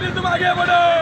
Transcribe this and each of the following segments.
विखे पाटील तुम आगे बढ़ो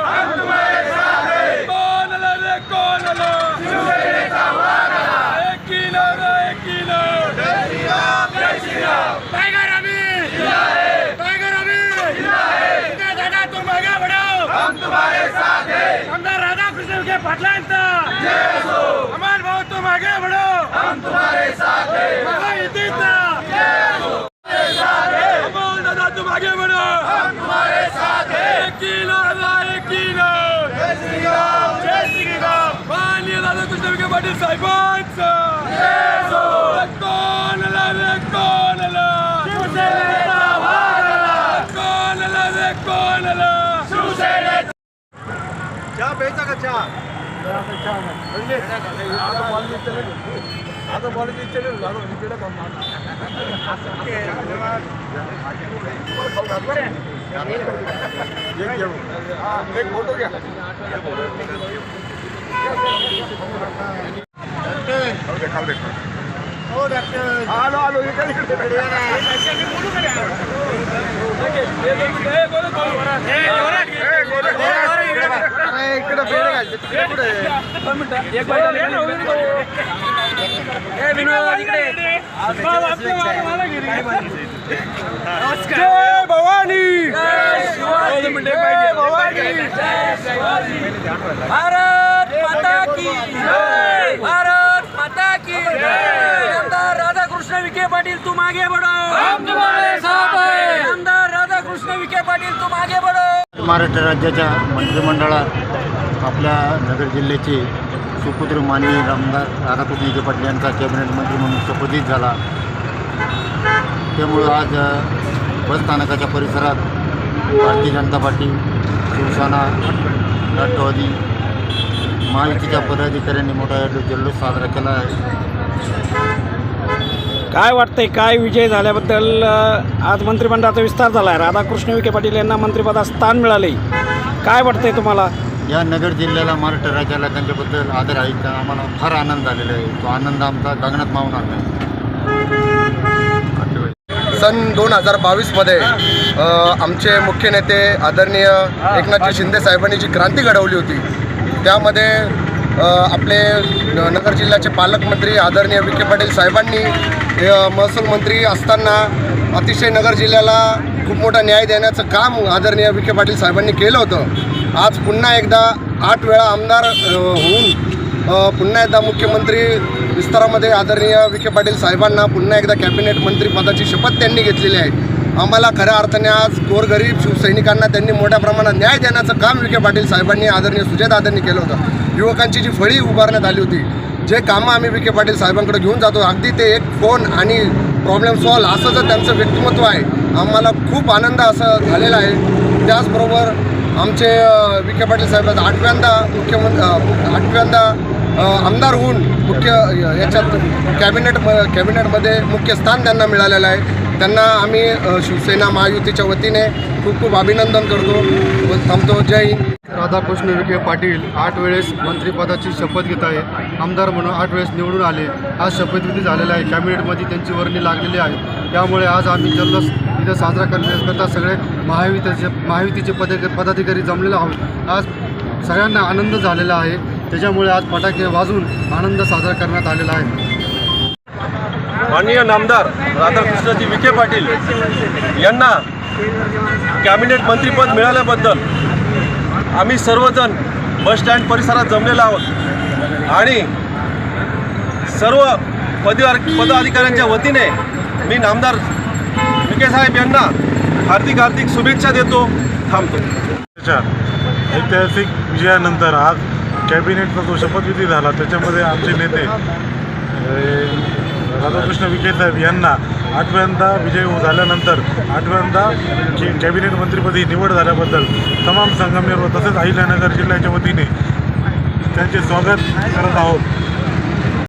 रे विखे पाटील शिवसेनेचा चहा प्यायचा का चहा? आता बॉल विचारेल झालो इकडे एक फोटो घ्या. घालते तिकडे कुठे जय भवानी जय भवानी भारत! माता की जय। भारत माता की जय। आमदार राधाकृष्ण विखे पाटील तुम आगे बढ़ो। हम तुम्हारे साथ हैं। आमदार राधाकृष्ण विखे पाटील तुम आगे बढ़ो। महाराष्ट्र राज्याच्या मंत्रिमंडळात आपल्या नगर जिल्ह्याचे सुपुत्र माननीय आमदार राधाकृष्ण विखे पाटील यांचा कॅबिनेट मंत्री म्हणून शपथविधी झाला. त्यामुळं आज बसस्थानकाच्या परिसरात भारतीय जनता पार्टी शिवसेना राष्ट्रवादी महायुतीच्या पदाधिकाऱ्यांनी मोठा जल्लोष साजरा केला आहे. काय वाटतंय काय विजय झाल्याबद्दल आज मंत्रिमंडळाचा विस्तार झाला आहे राधाकृष्ण विखे पाटील यांना मंत्रिपदात स्थान मिळाले. काय वाटतंय तुम्हाला? या नगर जिल्ह्याला महाराष्ट्र राज्याला त्यांच्याबद्दल आदर आहे तर आम्हाला फार आनंद झालेला आहे. तो आनंद आमचा गगनात मावणार नाही सन दोन हजार बावीसमध्ये आमचे मुख्य नेते आदरणीय एकनाथजी शिंदे साहेबांनी जी क्रांती घडवली होती त्यामध्ये आपले नगर जिल्ह्याचे पालकमंत्री आदरणीय विखे पाटील साहेबांनी महसूल मंत्री असताना अतिशय नगर जिल्ह्याला खूप मोठा न्याय देण्याचं काम आदरणीय विखे पाटील साहेबांनी केलं होतं. आज पुन्हा एकदा आठ वेळा आमदार होऊन पुन्हा एकदा मुख्यमंत्री विस्तारामध्ये आदरणीय विखे पाटील साहेबांना पुन्हा एकदा कॅबिनेट मंत्रीपदाची शपथ त्यांनी घेतलेली आहे. आम्हाला खऱ्या अर्थाने आज गोरगरीब शिवसैनिकांना त्यांनी मोठ्या प्रमाणात न्याय देण्याचं काम विखे पाटील साहेबांनी आदरणीय सुजयदादांनी केलं होतं. युवकांची जी फळी उभारण्यात आली होती जे कामं आम्ही विखे पाटील साहेबांकडे घेऊन जातो अगदी ते एक फोन आणि प्रॉब्लेम सॉल्व असं जर त्यांचं व्यक्तिमत्व आहे आम्हाला खूप आनंद असं झालेला आहे. त्याचबरोबर आमचे विखे पाटील साहेब आठव्यांदा मुख्यमंत्री आठव्यांदा आमदार होऊन मुख्य याच्यात कॅबिनेट कॅबिनेटमध्ये मुख्य स्थान त्यांना मिळालेलं आहे. त्यांना आम्ही शिवसेना महायुतीच्या वतीने खूप खूप अभिनंदन करतो व थांबतो. जय हिंद. राधाकृष्ण विखे पाटील आठ वेळेस मंत्रिपदाची शपथ घेत आहे. आमदार म्हणून आठ वेळेस निवडून आले. आज शपथविधी झालेला आहे. कॅबिनेटमध्ये त्यांची वर्णी लागलेली आहे त्यामुळे आज आम्ही जल्लोष इथं साजरा करण्याकरता सगळे महायुतीचे महायुतीचे पद पदाधिकारी जमलेले आहोत. आज सगळ्यांना आनंद झालेला आहे. त्याच्यामुळे आज फटाके वाजून आनंद साजरा करण्यात आलेला आहे. माननीय नामदार राधाकृष्णजी विखे पाटील यांना कॅबिनेट मंत्रीपद मिळाल्याबद्दल आम्ही सर्वजण बस स्टँड परिसरात जमलेलो आहोत. आणि सर्व पद पदाधिकाऱ्यांच्या वतीने मी नामदार विखे साहेब यांना हार्दिक हार्दिक शुभेच्छा देतो थांबतो. त्याच्या ऐतिहासिक विजयानंतर आज कॅबिनेटचा जो शपथविधी झाला त्याच्यामध्ये आमचे नेते राधाकृष्ण विखे साहेब यांना आठव्यांदा विजय झाल्यानंतर आठव्यांदा कॅबिनेट मंत्रीपदी निवड झाल्याबद्दल तमाम संगमनेर व तसेच अहिल्यानगर जिल्ह्याच्या वतीने त्यांचे स्वागत करत आहोत.